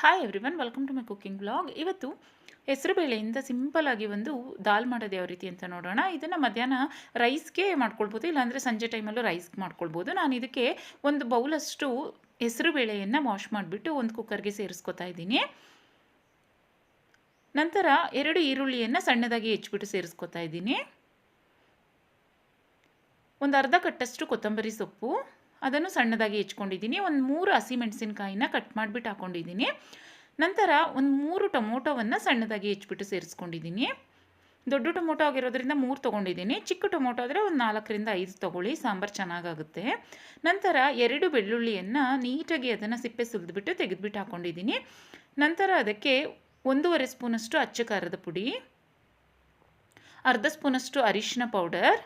Hi everyone welcome to my cooking blog ಇವತ್ತು ಹೆಸರುಬೇಳೆಯಿಂದ ಸಿಂಪಲ್ಲಾಗಿ ಒಂದು ದಾಲ್ ಮಾಡೋದು ಯಾವ ರೀತಿ ಅಂತ ನೋಡೋಣ. ಇದನ್ನು ಮಧ್ಯಾಹ್ನ ರೈಸ್ಗೆ ಮಾಡ್ಕೊಳ್ಬೋದು, ಇಲ್ಲಾಂದರೆ ಸಂಜೆ ಟೈಮಲ್ಲೂ ರೈಸ್ಗೆ ಮಾಡ್ಕೊಳ್ಬೋದು. ನಾನು ಇದಕ್ಕೆ ಒಂದು ಬೌಲಷ್ಟು ಹೆಸರುಬೇಳೆಯನ್ನು ವಾಶ್ ಮಾಡಿಬಿಟ್ಟು ಒಂದು ಕುಕ್ಕರ್ಗೆ ಸೇರಿಸ್ಕೊತಾ ಇದ್ದೀನಿ. ನಂತರ ಎರಡು ಈರುಳ್ಳಿಯನ್ನು ಸಣ್ಣದಾಗಿ ಹೆಚ್ಚಿಬಿಟ್ಟು ಸೇರಿಸ್ಕೊತಾ ಇದ್ದೀನಿ. ಒಂದು ಅರ್ಧ ಕಟ್ಟಷ್ಟು ಕೊತ್ತಂಬರಿ ಸೊಪ್ಪು. ಅದನ್ನು ಸಣ್ಣದಾಗಿ ಹೆಚ್ಕೊಂಡಿದ್ದೀನಿ. ಒಂದು ಮೂರು ಹಸಿಮೆಣಸಿನ್ಕಾಯಿನ ಕಟ್ ಮಾಡಿಬಿಟ್ಟು ಹಾಕ್ಕೊಂಡಿದ್ದೀನಿ ನಂತರ ಒಂದು ಮೂರು ಟೊಮೊಟೊವನ್ನು ಸಣ್ಣದಾಗಿ ಹೆಚ್ಚಿಬಿಟ್ಟು ಸೇರಿಸ್ಕೊಂಡಿದ್ದೀನಿ. ದೊಡ್ಡ ಟೊಮೊಟೊ ಆಗಿರೋದ್ರಿಂದ ಮೂರು ತೊಗೊಂಡಿದ್ದೀನಿ. ಚಿಕ್ಕ ಟೊಮೊಟೊ ಆದರೆ ಒಂದು ನಾಲ್ಕರಿಂದ ಐದು ತೊಗೊಳ್ಳಿ. ಸಾಂಬಾರು ಚೆನ್ನಾಗಾಗುತ್ತೆ. ನಂತರ ಎರಡು ಬೆಳ್ಳುಳ್ಳಿಯನ್ನು ನೀಟಾಗಿ ಅದನ್ನು ಸಿಪ್ಪೆ ಸುಲಿದ್ಬಿಟ್ಟು ತೆಗೆದುಬಿಟ್ಟು ಹಾಕ್ಕೊಂಡಿದ್ದೀನಿ ನಂತರ ಅದಕ್ಕೆ ಒಂದೂವರೆ ಸ್ಪೂನಷ್ಟು ಅಚ್ಚ ಖಾರದ ಪುಡಿ, ಅರ್ಧ ಸ್ಪೂನಷ್ಟು ಅರಿಶಿನ ಪೌಡರ್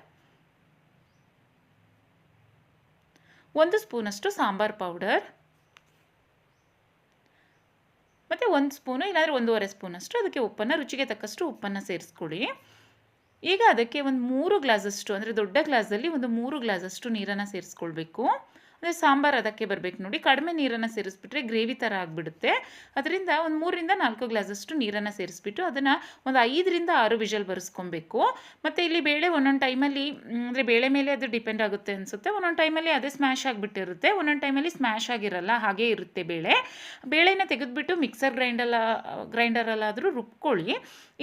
ಒಂದು ಸ್ಪೂನಷ್ಟು ಸಾಂಬಾರು ಪೌಡರ್. ಮತ್ತು ಒಂದು ಸ್ಪೂನು ಇಲ್ಲಾಂದರೆ ಒಂದೂವರೆ ಸ್ಪೂನಷ್ಟು ಅದಕ್ಕೆ ಉಪ್ಪನ್ನು, ರುಚಿಗೆ ತಕ್ಕಷ್ಟು ಉಪ್ಪನ್ನು ಸೇರಿಸ್ಕೊಳ್ಳಿ. ಈಗ ಅದಕ್ಕೆ ಒಂದು ಮೂರು ಗ್ಲಾಸಷ್ಟು, ಅಂದರೆ ದೊಡ್ಡ ಗ್ಲಾಸಲ್ಲಿ ಒಂದು ಮೂರು ಗ್ಲಾಸಷ್ಟು ನೀರನ್ನು ಸೇರಿಸ್ಕೊಳ್ಬೇಕು. ಅಂದರೆ ಸಾಂಬಾರು ಅದಕ್ಕೆ ಬರಬೇಕು ನೋಡಿ. ಕಡಿಮೆ ನೀರನ್ನು ಸೇರಿಸ್ಬಿಟ್ರೆ ಗ್ರೇವಿ ಥರ ಆಗಿಬಿಡುತ್ತೆ. ಅದರಿಂದ ಒಂದು ಮೂರರಿಂದ ನಾಲ್ಕು ಗ್ಲಾಸಷ್ಟು ನೀರನ್ನು ಸೇರಿಸ್ಬಿಟ್ಟು ಅದನ್ನು ಒಂದು ಐದರಿಂದ ಆರು ವಿಷಲ್ ಬರೆಸ್ಕೊಬೇಕು. ಮತ್ತು ಇಲ್ಲಿ ಬೇಳೆ ಒಂದೊಂದು ಟೈಮಲ್ಲಿ ಅಂದರೆ ಬೇಳೆ ಮೇಲೆ ಅದು ಡಿಪೆಂಡ್ ಆಗುತ್ತೆ ಅನಿಸುತ್ತೆ. ಒಂದೊಂದು ಟೈಮಲ್ಲಿ ಅದೇ ಸ್ಮ್ಯಾಶ್ ಆಗಿಬಿಟ್ಟಿರುತ್ತೆ. ಒಂದೊಂದು ಟೈಮಲ್ಲಿ ಸ್ಮ್ಯಾಶ್ ಆಗಿರಲ್ಲ, ಹಾಗೇ ಇರುತ್ತೆ ಬೇಳೆ. ಬೇಳೆನ ತೆಗೆದುಬಿಟ್ಟು ಮಿಕ್ಸರ್ ಗ್ರೈಂಡಲ್ಲ ಗ್ರೈಂಡರಲ್ಲಾದರೂ ರುಬ್ಕೊಳ್ಳಿ.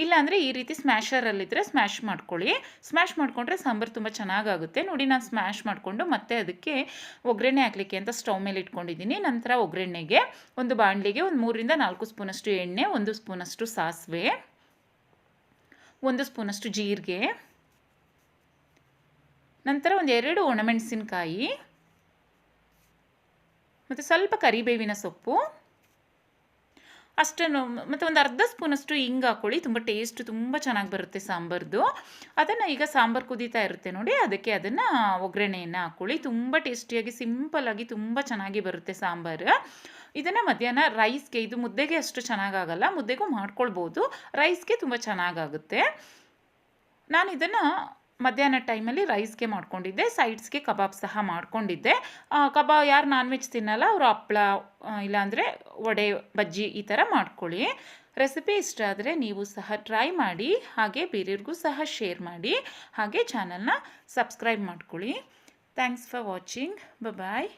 ಇಲ್ಲಾಂದರೆ ಈ ರೀತಿ ಸ್ಮ್ಯಾಶರಲ್ಲಿದ್ದರೆ ಸ್ಮ್ಯಾಶ್ ಮಾಡ್ಕೊಳ್ಳಿ. ಸ್ಮ್ಯಾಶ್ ಮಾಡಿಕೊಂಡ್ರೆ ಸಾಂಬಾರು ತುಂಬ ಚೆನ್ನಾಗಾಗುತ್ತೆ. ನೋಡಿ ನಾನು ಸ್ಮ್ಯಾಶ್ ಮಾಡಿಕೊಂಡು ಮತ್ತೆ ಅದಕ್ಕೆ ಒಗ್ಗರಣೆ ಹಾಕಲಿಕ್ಕೆ ಅಂತ ಸ್ಟವ್ ಮೇಲೆ ಇಟ್ಕೊಂಡಿದ್ದೀನಿ. ನಂತರ ಒಗ್ಗರಣೆಗೆ ಒಂದು ಬಾಣಲಿಗೆ ಒಂದು ಮೂರಿಂದ ನಾಲ್ಕು ಸ್ಪೂನಷ್ಟು ಎಣ್ಣೆ, ಒಂದು ಸ್ಪೂನಷ್ಟು ಸಾಸಿವೆ, ಒಂದು ಸ್ಪೂನಷ್ಟು ಜೀರಿಗೆ, ನಂತರ ಒಂದು ಎರಡು ಒಣಮೆಣಸಿನಕಾಯಿ, ಮತ್ತು ಸ್ವಲ್ಪ ಕರಿಬೇವಿನ ಸೊಪ್ಪು ಅಷ್ಟನ್ನು ಮತ್ತು ಒಂದು ಅರ್ಧ ಸ್ಪೂನಷ್ಟು ಹಿಂಗೆ ಹಾಕ್ಕೊಳ್ಳಿ ತುಂಬ ಟೇಸ್ಟ್ ತುಂಬ ಚೆನ್ನಾಗಿ ಬರುತ್ತೆ ಸಾಂಬಾರ್ದು. ಅದನ್ನು ಈಗ ಸಾಂಬಾರು ಕುದೀತಾ ಇರುತ್ತೆ ನೋಡಿ. ಅದಕ್ಕೆ ಅದನ್ನು ಒಗ್ಗರಣೆಯನ್ನು ಹಾಕ್ಕೊಳ್ಳಿ ತುಂಬ ಟೇಸ್ಟಿಯಾಗಿ ಸಿಂಪಲ್ಲಾಗಿ ತುಂಬ ಚೆನ್ನಾಗಿ ಬರುತ್ತೆ ಸಾಂಬಾರು. ಇದನ್ನು ಮಧ್ಯಾಹ್ನ ರೈಸ್ಗೆ, ಇದು ಮುದ್ದೆಗೆ ಅಷ್ಟು ಚೆನ್ನಾಗಾಗಲ್ಲ. ಮುದ್ದೆಗೂ ಮಾಡ್ಕೊಳ್ಬೋದು. ರೈಸ್ಗೆ ತುಂಬ ಚೆನ್ನಾಗಾಗುತ್ತೆ. ನಾನು ಇದನ್ನು ಮಧ್ಯಾಹ್ನ ಟೈಮಲ್ಲಿ ರೈಸ್ಗೆ ಮಾಡ್ಕೊಂಡಿದ್ದೆ, ಸೈಡ್ಸ್ಗೆ ಕಬಾಬ್ ಸಹ ಮಾಡ್ಕೊಂಡಿದ್ದೆ. ಕಬಾಬ್ ಯಾರು ನಾನ್ ವೆಜ್ ತಿನ್ನಲ್ಲ, ಅವರು ಹಪ್ಪಳ ಇಲ್ಲಾಂದರೆ ವಡೆ, ಬಜ್ಜಿ ಈ ಥರ ಮಾಡ್ಕೊಳ್ಳಿ. ರೆಸಿಪಿ ಇಷ್ಟ ಆದರೆ ನೀವು ಸಹ ಟ್ರೈ ಮಾಡಿ, ಹಾಗೆ ಬೇರೆಯವ್ರಿಗೂ ಸಹ ಶೇರ್ ಮಾಡಿ, ಹಾಗೆ ಚಾನಲ್ನ ಸಬ್ಸ್ಕ್ರೈಬ್ ಮಾಡ್ಕೊಳ್ಳಿ. Thanks for watching. ಬಾಯ್